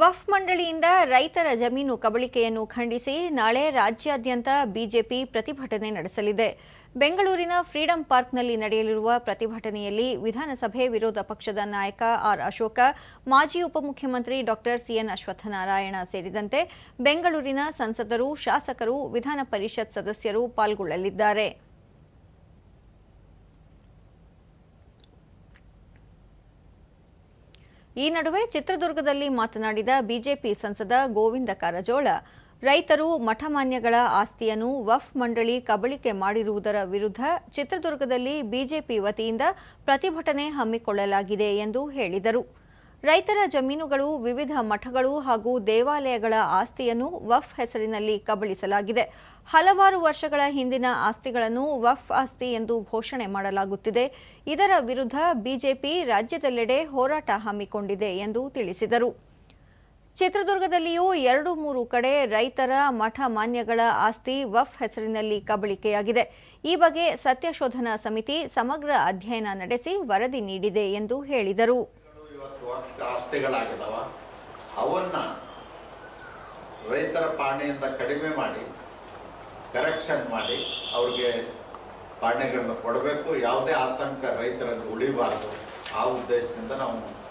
ವಫ್ ಮಂಡಳಿಯಿಂದ ರೈತರ ಜಮೀನು ಕಬಳಿಕೆಯನ್ನು ಖಂಡಿಸಿ ನಾಳೆ ರಾಜ್ಯಾದ್ಯಂತ ಬಿಜೆಪಿ ಪ್ರತಿಭಟನೆ ನಡೆಸಲಿದೆ. ಬೆಂಗಳೂರಿನ ಫ್ರೀಡಂ ಪಾರ್ಕ್ನಲ್ಲಿ ನಡೆಯಲಿರುವ ಪ್ರತಿಭಟನೆಯಲ್ಲಿ ವಿಧಾನಸಭೆ ವಿರೋಧ ಪಕ್ಷದ ನಾಯಕ ಆರ್ ಅಶೋಕ, ಮಾಜಿ ಉಪಮುಖ್ಯಮಂತ್ರಿ ಡಾಕ್ಟರ್ ಸಿಎನ್ ಅಶ್ವತ್ಥನಾರಾಯಣ ಸೇರಿದಂತೆ ಬೆಂಗಳೂರಿನ ಸಂಸದರು, ಶಾಸಕರು, ವಿಧಾನ ಪರಿಷತ್ ಸದಸ್ಯರು ಪಾಲ್ಗೊಳ್ಳಲಿದ್ದಾರೆ. ಈ ನಡುವೆ ಚಿತ್ರದುರ್ಗದಲ್ಲಿ ಮಾತನಾಡಿದ ಬಿಜೆಪಿ ಸಂಸದ ಗೋವಿಂದ ಕಾರಜೋಳ, ರೈತರು ಮಠಮಾನ್ಯಗಳ ಆಸ್ತಿಯನ್ನು ವಫ್ ಮಂಡಳಿ ಕಬಳಿಕೆ ಮಾಡಿರುವುದರ ವಿರುದ್ಧ ಚಿತ್ರದುರ್ಗದಲ್ಲಿ ಬಿಜೆಪಿ ವತಿಯಿಂದ ಪ್ರತಿಭಟನೆ ಹಮ್ಮಿಕೊಳ್ಳಲಾಗಿದೆ ಎಂದು ಹೇಳಿದರು. ರೈತರ ಜಮೀನುಗಳು, ವಿವಿಧ ಮಠಗಳು ಹಾಗೂ ದೇವಾಲಯಗಳ ಆಸ್ತಿಯನ್ನು ವಫ್ ಹೆಸರಿನಲ್ಲಿ ಕಬಳಿಸಲಾಗಿದೆ. ಹಲವಾರು ವರ್ಷಗಳ ಹಿಂದಿನ ಆಸ್ತಿಗಳನ್ನು ವಫ್ ಆಸ್ತಿ ಎಂದು ಘೋಷಣೆ ಮಾಡಲಾಗುತ್ತಿದೆ. ಇದರ ವಿರುದ್ಧ ಬಿಜೆಪಿ ರಾಜ್ಯದೆಲ್ಲೆಡೆ ಹೋರಾಟ ಹಮ್ಮಿಕೊಂಡಿದೆ ಎಂದು ತಿಳಿಸಿದರು. ಚಿತ್ರದುರ್ಗದಲ್ಲಿಯೂ ಎರಡು ಮೂರು ಕಡೆ ರೈತರ ಮಠ ಮಾನ್ಯಗಳ ಆಸ್ತಿ ವಫ್ ಹೆಸರಿನಲ್ಲಿ ಕಬಳಿಕೆಯಾಗಿದೆ. ಈ ಬಗ್ಗೆ ಸತ್ಯಶೋಧನಾ ಸಮಿತಿ ಸಮಗ್ರ ಅಧ್ಯಯನ ನಡೆಸಿ ವರದಿ ನೀಡಿದೆ ಎಂದು ಹೇಳಿದರು. ಇವತ್ತು ಆಸ್ತಿಗಳಾಗಿದ್ದಾವ ಅವನ್ನ ರೈತರ ಪಾಣೆಯಿಂದ ಕಡಿಮೆ ಮಾಡಿ ಕರೆಕ್ಷನ್ ಮಾಡಿ ಅವ್ರಿಗೆ ಪಾಣೆಗಳನ್ನು ಕೊಡಬೇಕು. ಯಾವುದೇ ಆತಂಕ ರೈತರಲ್ಲಿ ಉಳಿಬಾರ್ದು. ಆ ಉದ್ದೇಶದಿಂದ ನಾವು